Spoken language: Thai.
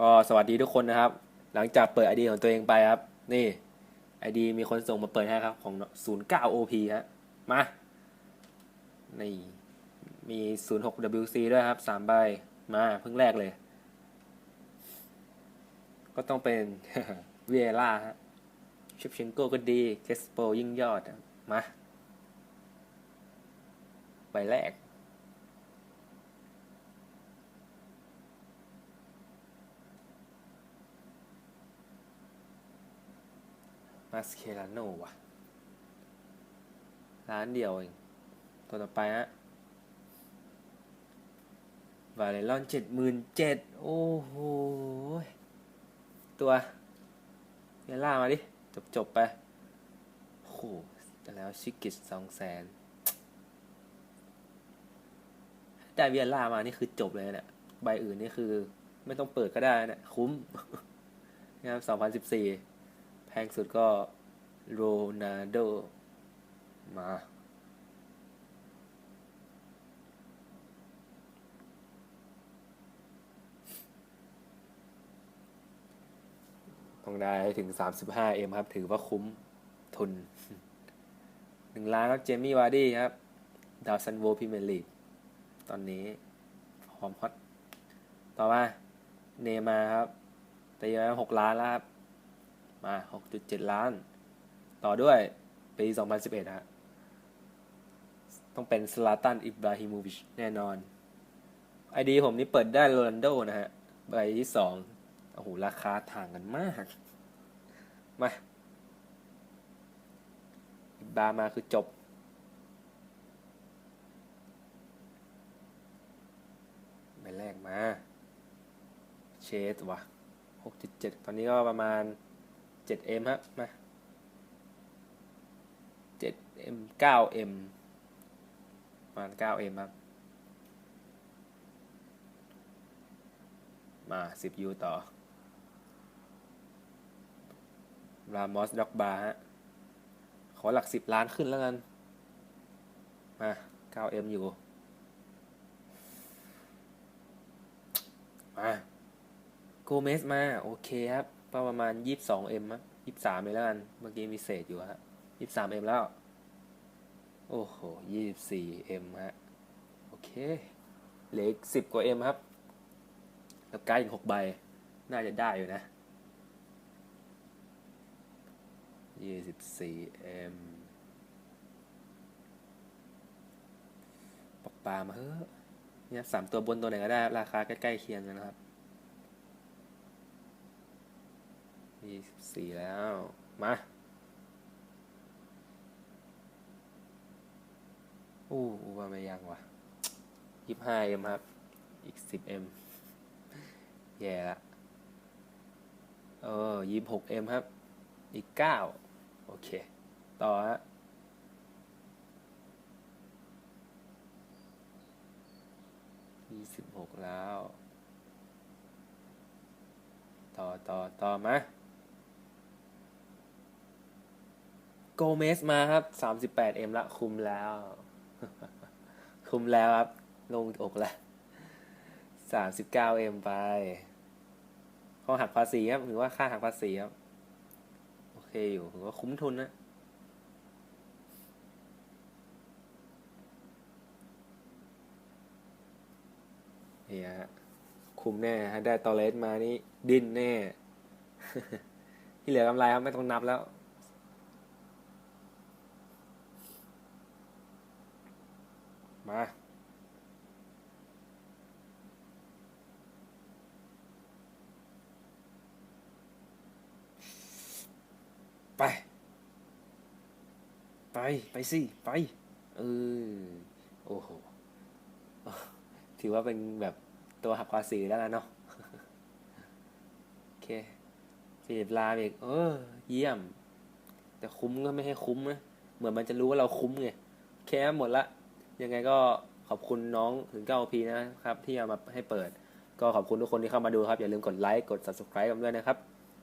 ก็สวัสดีทุกคนนะครับ หลังจากเปิด ID ของตัวเองไปครับ นี่ ID มีคนส่งมาเปิดให้ครับ ของ 09 OP ฮะ มา นี่ มี 06 WC ด้วยครับ 3 ใบ มาเพิ่งแรกเลย ก็ต้องเป็นเวียร่าฮะเชฟเชนโกก็ดีเคสโปยิ่งยอด มา ใบแรก มาสเคลาโนว่ะ ร้านเดียวเอง ตัวต่อไปฮะวาเลรอนเจ็ดหมื่นเจ็ดโอ้โห ตัวเนล่ามาดิ จบจบไป โอ้โหแต่แล้วชิกิสสองแสนได้เวียล่ามานี่คือจบเลยเนี่ยใบอื่นนี่คือ ไม่ต้องเปิดก็ได้เนี่ยคุ้มนะครับสองพันสิบสี่ พงสุดก็โรนัลโดมาต้องได้ถึง 35M ครับ ถือว่าคุ้มทุนหนึ่งล้านครับ เจมี่วาร์ดี้ครับ ดาวซันโวพรีเมลีกตอนนี้พร้อมฮอต ต่อมา เนมาร์ครับตีไว้หกล้านแล้วครับ มา 6.7 ล้าน ต่อด้วยปี 2011ฮะต้องเป็นสลาตันอิบราฮิโมวิชแน่นอนไอดีผมนี่เปิดได้โรนัลโดนะฮะ ใบที่สองโอ้โห ราคาต่างกันมาก มาอิบรามาคือจบใบแรกมา เชสวะ6.7 ตอนนี้ก็ประมาณ 7M ฮะมา 7M 9M ประมาณ 9M ครับ มา 10U ต่อ รามอสด็อกบาฮะ ขอหลัก 10 ล้านขึ้นแล้วกัน มา 9M อยู่ มา โกเมสมา โอเคครับ ก็ประมาณ 22M ครับ23เลยแล้วกัน เมื่อกี้มีเศษอยู่ฮะ 23M แล้ว โอ้โห 24M ฮะ โอเค เหลืออีก10กว่า M ครับ แล้วการ์ดอีก6ใบ น่าจะได้อยู่นะ 24M ปอกปลามาเฮ้อะเนี่ยสามตัวบนตัวไหนก็ได้ ราคาใกล้ๆเคียงกันนะครับ ยี่สิบสี่แล้ว มาอู้อูว่าไม่ยังวะยี่ห้าเอ็มครับ อีกสิบเอ็มแย่ละ เออยี่หกเอ็มครับ อีกเก้าโอเค ต่อฮะยี่สิบหกแล้ว ต่อต่อต่อมา โกเมสมาครับ 38M ละคุมแล้ว คุมแล้วครับ ลงอกละ 39M ไปเขาหักภาษีครับถือว่าค่าหักภาษีครับ โอเคอยู่ถือว่าคุ้มทุนนะเนี่ฮะคุมแน่ฮะได้ตอเลสมานี่ ดิ้นแน่ ที่เหลือกำไรครับไม่ต้องนับแล้ว มาไป ไป ไปสิ ไป เออ โอ้โห ถือว่าเป็นแบบตัวหักภาษีแล้วกันเนาะ โอเคสี่สิบลานอีกเออ เยี่ยม แต่คุ้มก็ไม่ให้คุ้มนะ เหมือนมันจะรู้ว่าเราคุ้มไง แค่หมดละ ยังไงก็ขอบคุณน้องถึงเก้าพีนะครับ ที่เอามาให้เปิด ก็ขอบคุณทุกคนที่เข้ามาดูครับ อย่าลืมกดไลค์กด subscribe กันด้วยนะครับ